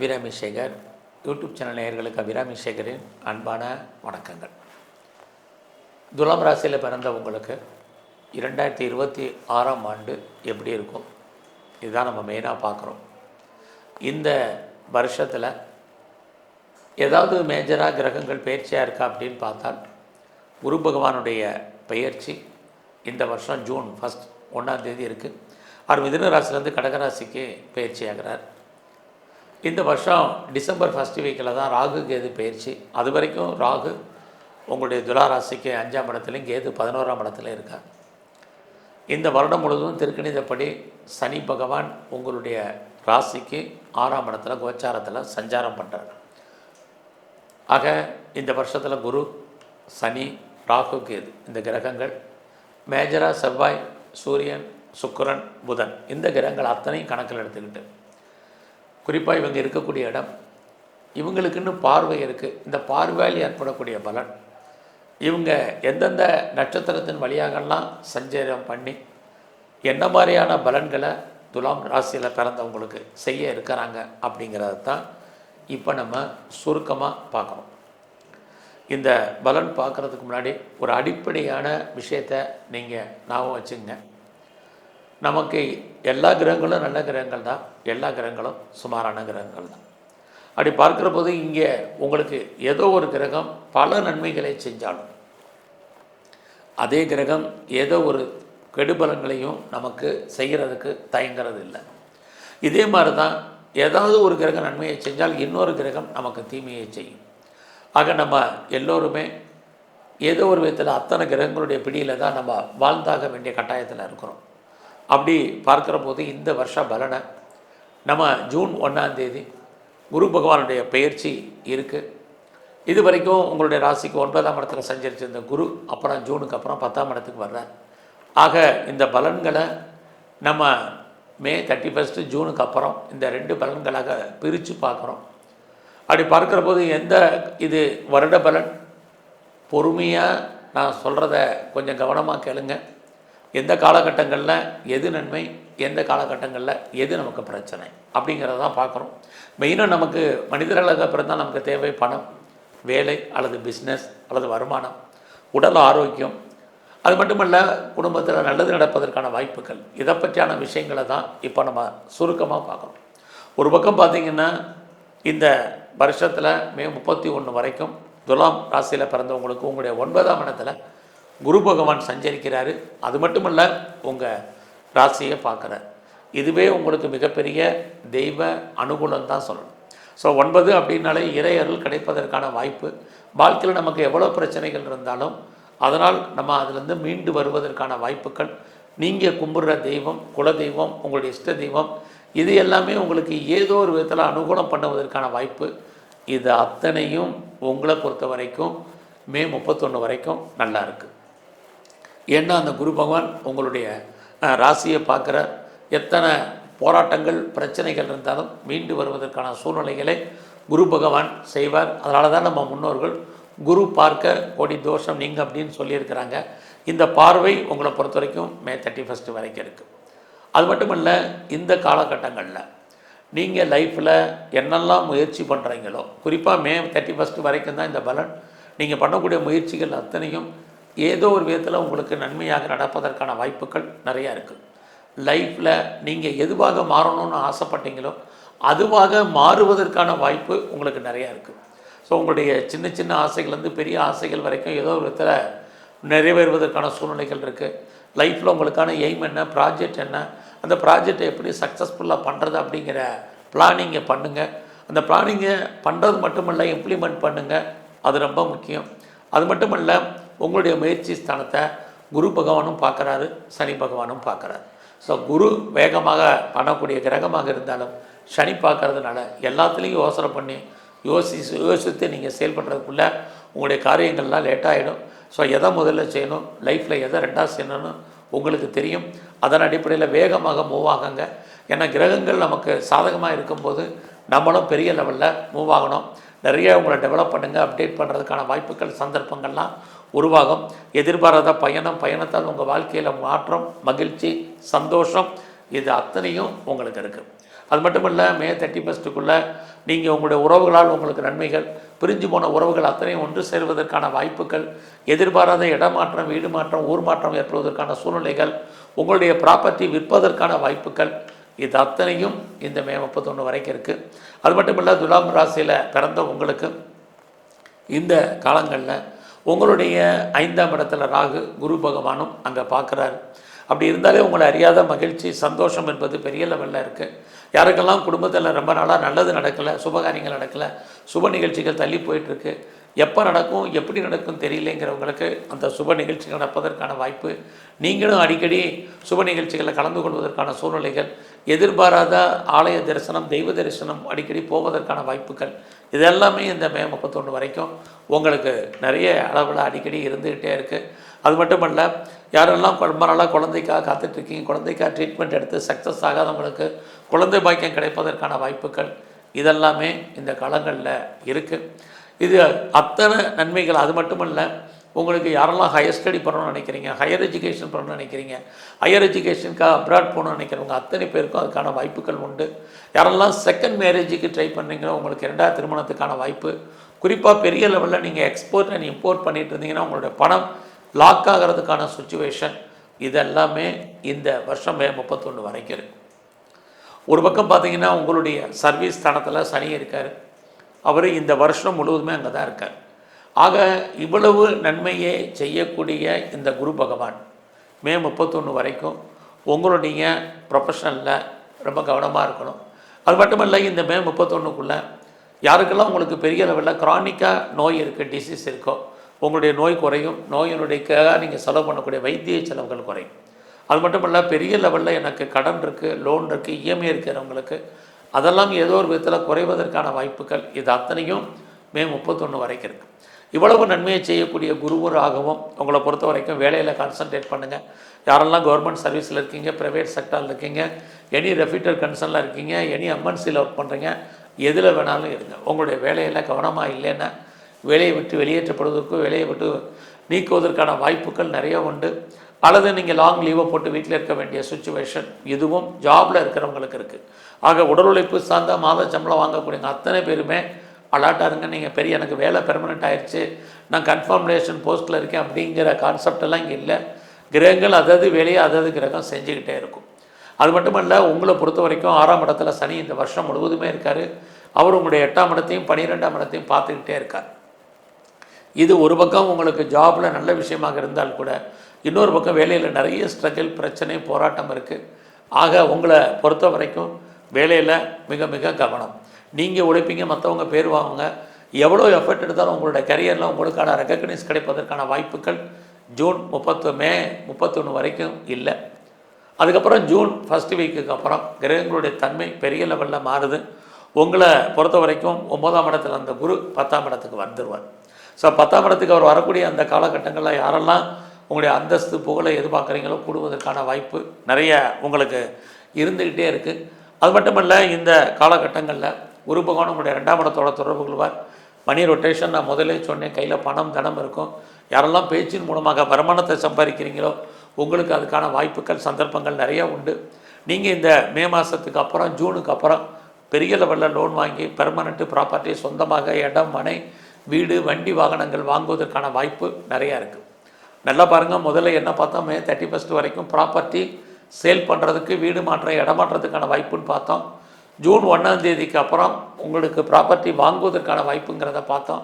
Abirami Sekar YouTube channel நேயர்களுக்கு அபிராமி சேகரின் அன்பான வணக்கங்கள். துலாம் ராசியில் பிறந்த உங்களுக்கு இரண்டாயிரத்தி இருபத்தி ஆறாம் ஆண்டு எப்படி இருக்கும்? இதுதான் நம்ம மெயினாக பார்க்குறோம். இந்த வருஷத்தில் ஏதாவது மேஜராக கிரகங்கள் பயிற்சியாக இருக்கா அப்படின்னு பார்த்தால் குரு பகவானுடைய பயிற்சி இந்த வருஷம் ஜூன் ஃபஸ்ட் ஒன்றாம் தேதி இருக்குது அவர் மிதுன ராசிலேருந்து கடகராசிக்கு பயிற்சி ஆகிறார். இந்த வருஷம் டிசம்பர் ஃபஸ்ட் வீக்கில் தான் ராகு கேது பயிற்சி. அது வரைக்கும் ராகு உங்களுடைய துலா ராசிக்கு அஞ்சாம் இடத்துலையும் கேது பதினோராம் இடத்துல இருக்கார். இந்த வருடம் முழுவதும் திருக்கணிதப்படி சனி பகவான் உங்களுடைய ராசிக்கு ஆறாம் இடத்துல கோச்சாரத்தில் சஞ்சாரம் பண்ணுறார் ஆக இந்த வருஷத்தில் குரு சனி ராகு கேது இந்த கிரகங்கள் மேஜராக செவ்வாய் சூரியன் சுக்கரன் புதன் இந்த கிரகங்கள் அத்தனையும் கணக்கில் எடுத்துக்கிட்டு குறிப்பாக இவங்க இருக்கக்கூடிய இடம் இவங்களுக்குன்னு பார்வை இருக்குது இந்த பார்வையால் ஏற்படக்கூடிய பலன். இவங்க எந்தெந்த நட்சத்திரத்தின் வழியாகலாம் சஞ்சாரம் பண்ணி என்ன மாதிரியான பலன்களை துலாம் ராசியில் பிறந்தவங்களுக்கு செய்ய இருக்கிறாங்க அப்படிங்கிறத தான் இப்போ நம்ம சுருக்கமாக பார்க்குறோம் இந்த பலன் பார்க்குறதுக்கு முன்னாடி ஒரு அடிப்படையான விஷயத்தை நீங்கள் ஞாபகம் வச்சுங்க நமக்கு எல்லா கிரகங்களும் நல்ல கிரகங்கள் தான். எல்லா கிரகங்களும் சுமாரான கிரகங்கள் தான். அப்படி பார்க்குற போது இங்கே உங்களுக்கு ஏதோ ஒரு கிரகம் பல நன்மைகளை செஞ்சாலும் அதே கிரகம் ஏதோ ஒரு கெடுபலங்களையும் நமக்கு செய்கிறதுக்கு தயங்கிறது இல்லை. இதே மாதிரி தான் ஏதாவது ஒரு கிரகம் நன்மையை செஞ்சால் இன்னொரு கிரகம் நமக்கு தீமையை செய்யும். ஆக நம்ம எல்லோருமே ஏதோ ஒரு விதத்தில் அத்தனை கிரகங்களுடைய பிடியில் தான் நம்ம வாழ்ந்தாக வேண்டிய கட்டாயத்தில் இருக்கிறோம். அப்படி பார்க்குற போது இந்த வருஷ பலனை நம்ம ஜூன் ஒன்றாந்தேதி குரு பகவானுடைய பயிற்சி இருக்குது இது வரைக்கும் உங்களுடைய ராசிக்கு ஒன்பதாம் இடத்துல சஞ்சரிச்சிருந்த குரு அப்புறம் ஜூனுக்கு அப்புறம் பத்தாம் இடத்துக்கு வர்றார். ஆக இந்த பலன்களை நம்ம மே தேர்ட்டி ஃபஸ்ட்டு ஜூனுக்கு அப்புறம் இந்த ரெண்டு பலன்களாக பிரித்து பார்க்குறோம். அப்படி பார்க்குற போது எந்த இது வருட பலன்? பொறுமையாக நான் சொல்கிறத கொஞ்சம் கவனமாக கேளுங்கள் எந்த காலகட்டங்களில் எது நன்மை எந்த காலகட்டங்களில் எது நமக்கு பிரச்சனை அப்படிங்கிறத தான் பார்க்குறோம். மெயினாக நமக்கு மனிதர்களாக பிறந்தால் நமக்கு தேவை பணம் வேலை அல்லது பிஸ்னஸ் அல்லது வருமானம் உடல் ஆரோக்கியம். அது மட்டுமல்ல குடும்பத்தில் நல்லது நடப்பதற்கான வாய்ப்புகள். இதை பற்றியான விஷயங்களை தான் இப்போ நம்ம சுருக்கமாக பார்க்குறோம். ஒரு பக்கம் பார்த்திங்கன்னா இந்த வருஷத்தில் மே முப்பத்தி ஒன்று வரைக்கும் துலாம் ராசியில் பிறந்தவங்களுக்கு உங்களுடைய ஒன்பதாம் இடத்துல குரு பகவான் சஞ்சரிக்கிறாரு. அது மட்டுமல்ல உங்கள் ராசியை பார்க்குறார் இதுவே உங்களுக்கு மிகப்பெரிய தெய்வ அனுகூலம் தான் சொல்லணும். ஸோ ஒன்பது அப்படின்னாலே இறையருள் கிடைப்பதற்கான வாய்ப்பு. வாழ்க்கையில் நமக்கு எவ்வளோ பிரச்சனைகள் இருந்தாலும் அதனால் நம்ம அதிலிருந்து மீண்டு வருவதற்கான வாய்ப்புகள். நீங்கள் கும்பிட்ற தெய்வம் குல தெய்வம் உங்களுடைய இஷ்ட தெய்வம் இது எல்லாமே உங்களுக்கு ஏதோ ஒரு விதத்தில் அனுகூலம் பண்ணுவதற்கான வாய்ப்பு. இது அத்தனையும் உங்களை பொறுத்த வரைக்கும் மே முப்பத்தொன்று வரைக்கும் நல்லா இருக்குது ஏன்னா அந்த குரு பகவான் உங்களுடைய ராசியை பார்க்குற எத்தனை போராட்டங்கள் பிரச்சனைகள் இருந்தாலும் மீண்டு வருவதற்கான சூழ்நிலைகளை குரு பகவான் செய்வார். அதனால தான் நம்ம முன்னோர்கள் குரு பார்க்க கோடி தோஷம் நீங்கள் அப்படின்னு சொல்லியிருக்கிறாங்க. இந்த பார்வை உங்களை பொறுத்த வரைக்கும் மே தேர்ட்டி ஃபஸ்ட்டு வரைக்கும் இருக்குது அது மட்டும் இல்லை இந்த காலகட்டங்களில் நீங்கள் லைஃப்பில் என்னெல்லாம் முயற்சி பண்ணுறீங்களோ குறிப்பாக மே தேர்ட்டி ஃபஸ்ட்டு வரைக்கும் தான் இந்த பலன். நீங்கள் பண்ணக்கூடிய முயற்சிகள் அத்தனையும் ஏதோ ஒரு விதத்தில் உங்களுக்கு நன்மையாக நடப்பதற்கான வாய்ப்புகள் நிறையா இருக்குது லைஃப்பில் நீங்கள் எதுவாக மாறணும்னு ஆசைப்பட்டீங்களோ அதுவாக மாறுவதற்கான வாய்ப்பு உங்களுக்கு நிறையா இருக்குது ஸோ உங்களுடைய சின்ன சின்ன ஆசைகள்லேருந்து பெரிய ஆசைகள் வரைக்கும் ஏதோ ஒரு விதத்தில் நிறைவேறுவதற்கான சூழ்நிலைகள் இருக்குது லைஃப்பில் உங்களுக்கான எய்ம் என்ன ப்ராஜெக்ட் என்ன அந்த ப்ராஜெக்டை எப்படி சக்ஸஸ்ஃபுல்லாக பண்ணுறது அப்படிங்கிற பிளானிங்கை பண்ணுங்கள் அந்த பிளானிங்கை பண்ணுறது மட்டுமல்ல இம்ப்ளிமெண்ட் பண்ணுங்கள் அது ரொம்ப முக்கியம். அது மட்டுமல்ல உங்களுடைய முயற்சி ஸ்தானத்தை குரு பகவானும் பார்க்குறாரு சனி பகவானும் பார்க்குறாரு. ஸோ குரு வேகமாக பண்ணக்கூடிய கிரகமாக இருந்தாலும் சனி பார்க்கறதுனால எல்லாத்துலேயும் யோசனை பண்ணி யோசி யோசித்து நீங்கள் செயல்படுறதுக்குள்ளே உங்களுடைய காரியங்கள்லாம் லேட்டாகிடும் ஸோ எதை முதல்ல செய்யணும் லைஃப்பில் எதை ரெண்டாக செய்யணும்னு உங்களுக்கு தெரியும். அதன் அடிப்படையில் வேகமாக மூவ் ஆகுங்க. ஏன்னா கிரகங்கள் நமக்கு சாதகமாக இருக்கும்போது நம்மளும் பெரிய லெவலில் மூவ் ஆகணும். நிறைய உங்களை டெவலப் பண்ணுங்கள் அப்டேட் பண்ணுறதுக்கான வாய்ப்புகள் சந்தர்ப்பங்கள்லாம் உருவாகும். எதிர்பாராத பயணம் பயணத்தால் உங்கள் வாழ்க்கையில் மாற்றம் மகிழ்ச்சி சந்தோஷம் இது அத்தனையும் உங்களுக்கு இருக்குது அது மட்டும் இல்லை மே தேர்ட்டி ஃபஸ்ட்டுக்குள்ளே நீங்கள் உங்களுடைய உறவுகளால் உங்களுக்கு நன்மைகள் பிரிஞ்சு போன உறவுகள் அத்தனையும் ஒன்று சேர்வதற்கான வாய்ப்புகள் எதிர்பாராத இடமாற்றம் வீடு மாற்றம் ஊர் மாற்றம் ஏற்படுவதற்கான சூழ்நிலைகள் உங்களுடைய ப்ராப்பர்ட்டி விற்பதற்கான வாய்ப்புகள் இது அத்தனையும் இந்த மே முப்பத்தொன்று வரைக்கும் இருக்குது அது மட்டும் இல்லை துலாம் ராசியில் பிறந்த உங்களுக்கு இந்த காலங்களில் உங்களுடைய ஐந்தாம் இடத்துல ராகு குரு பகவானும் அங்கே பார்க்குறாரு அப்படி இருந்தாலே உங்களை அறியாத மகிழ்ச்சி சந்தோஷம் என்பது பெரிய லெவலில் இருக்குது யாருக்கெல்லாம் குடும்பத்தில் ரொம்ப நாளாக நல்லது நடக்கலை சுபகாரியங்கள் நடக்கலை சுப நிகழ்ச்சிகள் தள்ளி போயிட்டுருக்கு எப்போ நடக்கும் எப்படி நடக்கும் தெரியலேங்கிறவங்களுக்கு அந்த சுப நிகழ்ச்சிகள் நடப்பதற்கான வாய்ப்பு நீங்களும் அடிக்கடி சுப நிகழ்ச்சிகளில் கலந்து கொள்வதற்கான சூழ்நிலைகள் எதிர்பாராத ஆலய தரிசனம் தெய்வ தரிசனம் அடிக்கடி போவதற்கான வாய்ப்புகள். இதெல்லாமே இந்த மே முப்பத்தொன்று வரைக்கும் உங்களுக்கு நிறைய அளவில் அடிக்கடி இருந்துக்கிட்டே இருக்குது அது மட்டும் அல்ல யாரெல்லாம் ரொம்ப நாளாக குழந்தைக்காக காத்துட்ருக்கீங்க குழந்தைக்காக ட்ரீட்மெண்ட் எடுத்து சக்ஸஸ் ஆகாதவங்களுக்கு குழந்தை பாக்கியம் கிடைப்பதற்கான வாய்ப்புகள் இதெல்லாமே இந்த காலங்களில் இருக்குது இது அத்தனை நன்மைகள். அது மட்டும் இல்லை உங்களுக்கு யாரெல்லாம் ஹையர் ஸ்டடி பண்ணணும்னு நினைக்கிறீங்க ஹையர் எஜுகேஷன் பண்ணணும்னு நினைக்கிறீங்க ஹையர் எஜுகேஷனுக்காக அப்ராட் போகணும்னு நினைக்கிறவங்க அத்தனை பேருக்கும் அதுக்கான வாய்ப்புகள் உண்டு. யாரெல்லாம் செகண்ட் மேரேஜுக்கு ட்ரை பண்ணுறீங்களோ உங்களுக்கு இரண்டாவது திருமணத்துக்கான வாய்ப்பு. குறிப்பாக பெரிய லெவலில் நீங்கள் எக்ஸ்போர்ட் அண்ட் இம்போர்ட் பண்ணிகிட்டு இருந்தீங்கன்னா உங்களுடைய பணம் லாக் ஆகிறதுக்கான சுச்சுவேஷன் இதெல்லாமே இந்த வருஷம் மே முப்பத்தொன்று வரைக்கும் இருக்கு. ஒரு பக்கம் பார்த்தீங்கன்னா உங்களுடைய சர்வீஸ் ஸ்தானத்தில் சனி இருக்கார். அவர் இந்த வருஷம் முழுவதுமே அங்கே தான் இருக்கார். ஆக இவ்வளவு நன்மையை செய்யக்கூடிய இந்த குரு பகவான் மே முப்பத்தொன்று வரைக்கும் உங்களுடைய ப்ரொஃபஷனில் ரொம்ப கவனமாக இருக்கணும். அது மட்டும் இல்லை இந்த மே முப்பத்தொன்றுக்குள்ளே யாருக்கெல்லாம் உங்களுக்கு பெரிய லெவலில் க்ரானிக்காக நோய் இருக்குது டிசீஸ் இருக்கோ உங்களுடைய நோய் குறையும். நோயினுடையக்காக நீங்கள் செலவு பண்ணக்கூடிய வைத்திய செலவுகள் குறையும். அது மட்டும் இல்லை பெரிய லெவலில் எனக்கு கடன் இருக்குது லோன் இருக்குது இஎம்ஐ இருக்கிறவங்களுக்கு அதெல்லாம் ஏதோ ஒரு விதத்தில் குறைவதற்கான வாய்ப்புகள் இது அத்தனையும் மே முப்பத்தொன்று வரைக்கும் இருக்குது இவ்வளவு நன்மையை செய்யக்கூடிய குருவும் ராகவும் உங்களை பொறுத்த வரைக்கும் வேலையில் கான்சன்ட்ரேட் பண்ணுங்கள் யாரெல்லாம் கவர்மெண்ட் சர்வீஸில் இருக்கீங்க ப்ரைவேட் செக்டரில் இருக்கீங்க எனி ரெஃபியூட்டர் கன்சர்னில் இருக்கீங்க எனி எம்என்சியில் ஒர்க் பண்ணுறீங்க எதில் வேணாலும் இருங்க. உங்களுடைய வேலையில் கவனமாக இல்லைன்னா வேலையை விட்டு வெளியேற்றப்படுவதற்கும் வேலையை விட்டு நீக்குவதற்கான வாய்ப்புகள் நிறைய உண்டு. அல்லது நீங்கள் லாங் லீவை போட்டு வீட்டில் இருக்க வேண்டிய சுச்சுவேஷன் இதுவும் ஜாபில் இருக்கிறவங்களுக்கு இருக்குது ஆக உடல் உழைப்பு சார்ந்த மாத சம்பளம் வாங்கக்கூடிய அத்தனை பேருமே அலாட்டாக இருங்க நீங்கள் பெரிய எனக்கு வேலை பெர்மனெண்ட் ஆயிடுச்சு நான் கன்ஃபர்மேஷன் போஸ்ட்டில் இருக்கேன் அப்படிங்கிற கான்செப்டெல்லாம் இங்கே இல்லை. கிரகங்கள் அதாவது வேலையை அதாவது கிரகம் செஞ்சுக்கிட்டே இருக்கும். அது மட்டும் இல்லை உங்களை பொறுத்த வரைக்கும் ஆறாம் இடத்துல சனி இந்த வருஷம் முழுவதுமே இருக்கார். அவர் உங்களுடைய எட்டாம் இடத்தையும் பன்னிரெண்டாம் இடத்தையும் பார்த்துக்கிட்டே இருக்கார். இது ஒரு பக்கம் உங்களுக்கு ஜாபில் நல்ல விஷயமாக இருந்தால் கூட இன்னொரு பக்கம் வேலையில் நிறைய ஸ்ட்ரகிள் பிரச்சனை போராட்டம் இருக்குது ஆக உங்களை பொறுத்த வரைக்கும் வேலையில் மிக மிக கவனம். நீங்கள் உழைப்பீங்க மற்றவங்க பேர் வாங்குங்க. எவ்வளோ எஃபர்ட் எடுத்தாலும் உங்களோட கரியரில் உங்களுக்கான ரெக்கக்னைஸ் கிடைப்பதற்கான வாய்ப்புகள் ஜூன் முப்பத்து மே முப்பத்தொன்று வரைக்கும் இல்லை. அதுக்கப்புறம் ஜூன் ஃபஸ்ட் வீக்குக்கு அப்புறம் கிரகங்களுடைய தன்மை பெரிய லெவலில் மாறுது. உங்களை பொறுத்த வரைக்கும் ஒன்பதாம் இடத்துல அந்த குரு பத்தாம் இடத்துக்கு வந்துடுவார் ஸோ பத்தாம் இடத்துக்கு அவர் வரக்கூடிய அந்த காலகட்டங்களில் யாரெல்லாம் உங்களுடைய அந்தஸ்து புகழை எதிர்பார்க்குறீங்களோ கூடுவதற்கான வாய்ப்பு நிறைய உங்களுக்கு இருந்துக்கிட்டே இருக்குது அது மட்டுமல்ல இந்த காலகட்டங்களில் குரு பகவான் உங்களுடைய ரெண்டாம் இடத்தோட தொடர்பு கொள்வார். மணி ரொட்டேஷன் நான் முதலே சொன்னேன் கையில் பணம் தனம் இருக்கும். யாரெல்லாம் பேச்சின் மூலமாக வருமானத்தை சம்பாதிக்கிறீங்களோ உங்களுக்கு அதுக்கான வாய்ப்புகள் சந்தர்ப்பங்கள் நிறையா உண்டு. நீங்கள் இந்த மே மாதத்துக்கு அப்புறம் ஜூனுக்கு அப்புறம் பெரிய லெவலில் லோன் வாங்கி பெர்மனண்ட்டு ப்ராப்பர்ட்டி சொந்தமாக இடம் மனை வீடு வண்டி வாகனங்கள் வாங்குவதற்கான வாய்ப்பு நிறையா இருக்குது நல்லா பாருங்கள் முதல்ல என்ன பார்த்தோம்? மே தேர்ட்டி ஃபஸ்ட் வரைக்கும் ப்ராப்பர்ட்டி சேல் பண்ணுறதுக்கு வீடு மாற்றம் இடமாற்றத்துக்கான வாய்ப்புன்னு பார்த்தோம். ஜூன் ஒன்றாம் தேதிக்கு அப்புறம் உங்களுக்கு ப்ராப்பர்ட்டி வாங்குவதற்கான வாய்ப்புங்கிறத பார்த்தோம்.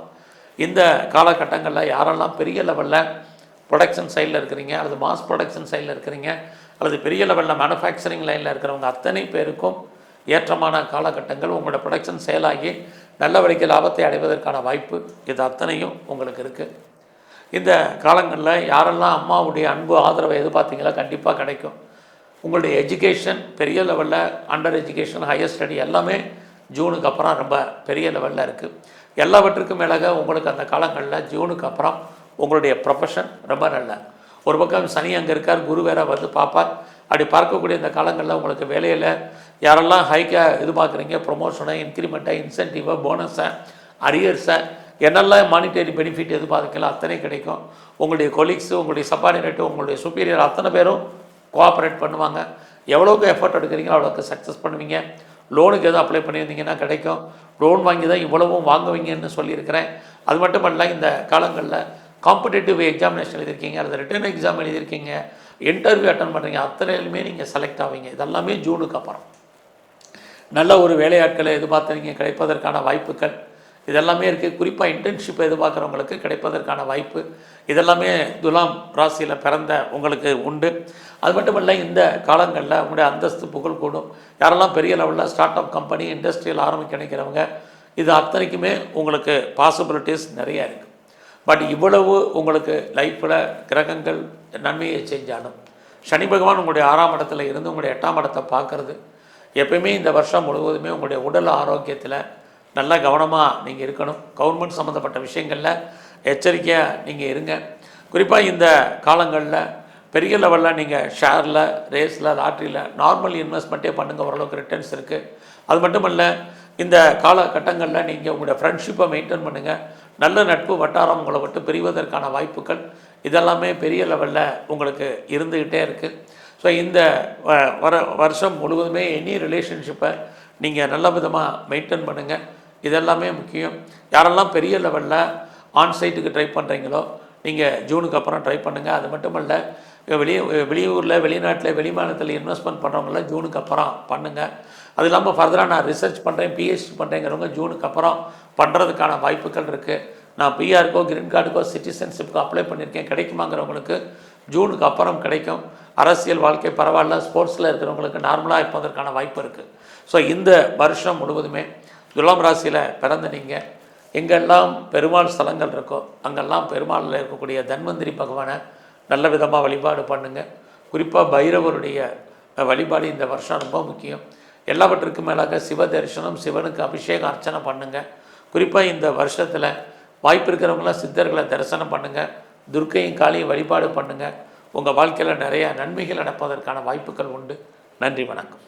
இந்த காலகட்டங்களில் யாரெல்லாம் பெரிய லெவலில் ப்ரொடக்ஷன் சைடில் இருக்கிறீங்க அல்லது மாஸ் ப்ரொடக்ஷன் சைடில் இருக்கிறீங்க அல்லது பெரிய லெவலில் மேனுஃபேக்சரிங் லைனில் இருக்கிறவங்க அத்தனை பேருக்கும் ஏற்றமான காலகட்டங்கள் உங்களோட ப்ரொடக்ஷன் செயலாகி நல்ல வழிக்கு லாபத்தை அடைவதற்கான வாய்ப்பு இது அத்தனையும் உங்களுக்கு இருக்குது இந்த காலங்களில் யாரெல்லாம் அம்மாவுடைய அன்பு ஆதரவை எதிர்பார்த்தீங்களோ கண்டிப்பாக கிடைக்கும். உங்களுடைய எஜுகேஷன் பெரிய லெவலில் அண்டர் எஜுகேஷன் ஹையர் ஸ்டடி எல்லாமே ஜூனுக்கு அப்புறம் ரொம்ப பெரிய லெவலில் இருக்குது எல்லாவற்றுக்கும் மேலாக உங்களுக்கு அந்த காலங்களில் ஜூனுக்கு அப்புறம் உங்களுடைய ப்ரொஃபஷன் ரொம்ப நல்ல. ஒரு பக்கம் சனி அங்கே இருக்கார் குரு வேற வந்து பார்ப்பார். அப்படி பார்க்கக்கூடிய இந்த காலங்களில் உங்களுக்கு வேலையில் யாரெல்லாம் ஹைக்காக எதிர்பார்க்குறீங்க ப்ரொமோஷனை இன்க்ரிமெண்ட்டை இன்சென்டிவாக போனஸை அரியர்ஸை என்னெல்லாம் மானிட்டரி பெனிஃபிட் எதிர்பார்க்கலாம் அத்தனை கிடைக்கும். உங்களுடைய கொலீக்ஸு உங்களுடைய சப்பார்டினேட்டு உங்களுடைய சுப்பீரியர் அத்தனை பேரும் கோஆப்ரேட் பண்ணுவாங்க. எவ்வளோக்கு எஃபர்ட் எடுக்கிறீங்களோ அவ்வளோக்கு சக்ஸஸ் பண்ணுவீங்க. லோனுக்கு எதுவும் அப்ளை பண்ணியிருந்தீங்கன்னா கிடைக்கும். லோன் வாங்கி தான் இவ்வளவும் வாங்குவீங்கன்னு சொல்லியிருக்கிறேன். அது மட்டும் இல்லை இந்த காலங்களில் காம்படிட்டிவ் எக்ஸாமினேஷன் எழுதியிருக்கீங்க அல்லது ரிட்டர்ன் எக்ஸாம் எழுதியிருக்கீங்க இன்டர்வியூ அட்டன் பண்ணுறீங்க அத்தனையிலுமே நீங்கள் செலக்ட் ஆவீங்க. இதெல்லாமே ஜூனுக்கு அப்புறம். நல்ல ஒரு வேலையாட்களை எதிர்பார்த்து கிடைப்பதற்கான வாய்ப்புகள். இதெல்லாமே இருக்குது குறிப்பாக இன்டர்ன்ஷிப் எதிர்பார்க்குறவங்களுக்கு கிடைப்பதற்கான வாய்ப்பு. இதெல்லாமே துலாம் ராசியில் பிறந்த உங்களுக்கு உண்டு. அது மட்டும் இல்லை இந்த காலங்களில் உங்களுடைய அந்தஸ்து புகழ் கூடும். யாரெல்லாம் பெரிய லெவலில் ஸ்டார்ட் அப் கம்பெனி இண்டஸ்ட்ரியல் ஆரம்பிக்க நினைக்கிறவங்க இது அத்தனைக்குமே உங்களுக்கு பாசிபிலிட்டிஸ் நிறைய இருக்குது பட் இவ்வளவு உங்களுக்கு லைஃப்பில் கிரகங்கள் நன்மையை செஞ்சாலும் சனி பகவான் உங்களுடைய ஆறாம் இடத்துல இருந்து உங்களுடைய எட்டாம் இடத்தை பார்க்குறது எப்பயுமே இந்த வருஷம் முழுவதுமே உங்களுடைய உடல் ஆரோக்கியத்தில் நல்லா கவனமாக நீங்கள் இருக்கணும். கவர்மெண்ட் சம்மந்தப்பட்ட விஷயங்களில் எச்சரிக்கையாக நீங்கள் இருங்க. குறிப்பாக இந்த காலங்களில் பெரிய லெவலில் நீங்கள் ஷேரில் ரேஸில் லாட்ரியில் நார்மல் இன்வெஸ்ட்மெண்ட்டே பண்ணுங்கள் ஓரளவுக்கு ரிட்டர்ன்ஸ் இருக்குது அது மட்டும் இல்லை இந்த காலகட்டங்களில் நீங்கள் உங்களுடைய ஃப்ரெண்ட்ஷிப்பை மெயின்டைன் பண்ணுங்கள் நல்ல நட்பு வட்டாரம் உங்களை விட்டு பிரிவதற்கான வாய்ப்புகள் இதெல்லாமே பெரிய லெவலில் உங்களுக்கு இருந்துக்கிட்டே இருக்குது ஸோ இந்த வ- வர வருஷம் முழுவதுமே எனி ரிலேஷன்ஷிப்பை நீங்கள் நல்ல விதமாக மெயின்டைன் பண்ணுங்கள் இதெல்லாமே முக்கியம். யாரெல்லாம் பெரிய லெவலில் ஆன் சைட்டுக்கு ட்ரை பண்ணுறீங்களோ நீங்கள் ஜூனுக்கு அப்புறம் ட்ரை பண்ணுங்கள் அது மட்டுமல்ல வெளியே வெளியூரில் வெளிநாட்டில் வெளிமாநிலத்தில் இன்வெஸ்ட்மெண்ட் பண்ணுறவங்களாம் ஜூனுக்கு அப்புறம் பண்ணுங்கள் அது இல்லாமல் ஃபர்தராக நான் ரிசர்ச் பண்ணுறேன் பிஹெச்டி பண்ணுறேங்கிறவங்க ஜூனுக்கு அப்புறம் பண்ணுறதுக்கான வாய்ப்புகள் இருக்குது நான் பிஆருக்கோ கிரீன் கார்டுக்கோ சிட்டிசன்ஷிப்க்கோ அப்ளை பண்ணியிருக்கேன். கிடைக்குமாங்கிறவங்களுக்கு ஜூனுக்கு அப்புறம் கிடைக்கும். அரசியல் வாழ்க்கை பரவாயில்ல ஸ்போர்ட்ஸில் இருக்கிறவங்களுக்கு நார்மலாக இருப்பதற்கான வாய்ப்பு இருக்குது ஸோ இந்த வருஷம் முழுவதுமே துலாம் ராசியில் பிறந்த நீங்கள் எங்கெல்லாம் பெருமாள் ஸ்தலங்கள் இருக்கோ அங்கெல்லாம் பெருமாளில் இருக்கக்கூடிய தன்வந்திரி பகவானை நல்ல விதமாக வழிபாடு பண்ணுங்கள் குறிப்பாக பைரவருடைய வழிபாடு இந்த வருஷம் ரொம்ப முக்கியம். எல்லாவற்றுக்கும் மேலாக சிவ தரிசனம் சிவனுக்கு அபிஷேகம் அர்ச்சனை பண்ணுங்கள் குறிப்பாக இந்த வருஷத்தில் வாய்ப்பு இருக்கிறவங்களாம் சித்தர்களை தரிசனம் பண்ணுங்கள் துர்க்கையும் காளியும் வழிபாடு பண்ணுங்கள் உங்கள் வாழ்க்கையில் நிறைய நன்மைகள் நடப்பதற்கான வாய்ப்புகள் உண்டு. நன்றி வணக்கம்.